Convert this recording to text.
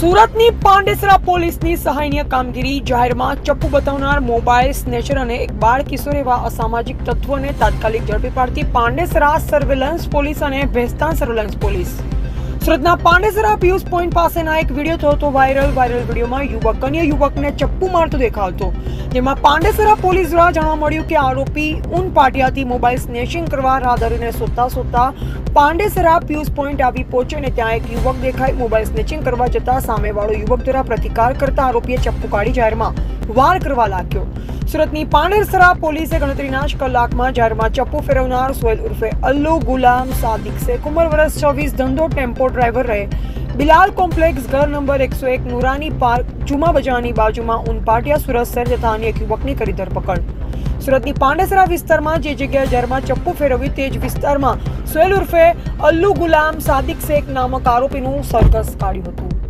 સુરતની પાંડેસરા પોલીસની સહાયનીય કામગીરી જાહેરમાં ચપ્પુ બતાવનાર મોબાઈલ સ્નેચર અને એક બાળ કિશોર એવા અસામાજિક તત્વોને તાત્કાલિક ઝડપી પાડતી પાંડેસરા સર્વેલન્સ પોલીસ અને ભેસ્તાન સર્વેલન્સ પોલીસ. સુરતના પાંડેસરા પિયુષ પોઈન્ટ પાસેના એક વીડિયો થયો હતો વાયરલ. વાયરલ વિડીયોમાં યુવક અન્ય યુવકને ચપ્પુ મારતો દેખાતો જેમાં પાંડેસરા પોલીસ દ્વારા જાણવા મળ્યું કે આરોપી ઉન પાટિયાથી મોબાઈલ સ્નેચિંગ કરવા રાહદારીને શોધતા શોધતા પાંડેસરા પિયુષ પોઈન્ટ આવી પહોંચે અને ત્યાં એક યુવક દેખાય મોબાઈલ સ્નેચિંગ કરવા જતા સામેવાળો યુવક દ્વારા પ્રતિકાર કરતા આરોપીએ ચપ્પુ કાઢી જાહેરમાં વાર કરવા લાગ્યો. સુરતની પાંડેસરા પોલીસે ગણતરીના જ કલાકમાં જાહેરમાં ચપ્પુ ફેરવનાર સોહેલ ઉર્ફે અલ્લુ ગુલામ સાદિક શેખ ઉંમર વર્ષ છવ્વીસ ધંધો ટેમ્પો ડ્રાઈવર રહે. બિલાલ કોમ્પ્લેક્સ ઘર નંબર એકસો એક નુરાની પાર્ક જુમા બજારની બાજુમાં ઉનપાટિયા સુરત શહેર જતા અન્ય એક યુવકની કરી ધરપકડ. સુરતની પાંડેસરા વિસ્તારમાં જે જગ્યાએ જાહેરમાં ચપ્પુ ફેરવ્યું તે જ વિસ્તારમાં સોહેલ ઉર્ફે અલ્લુ ગુલામ સાદિક શેખ નામક આરોપીનું સરઘસ કાઢ્યું હતું.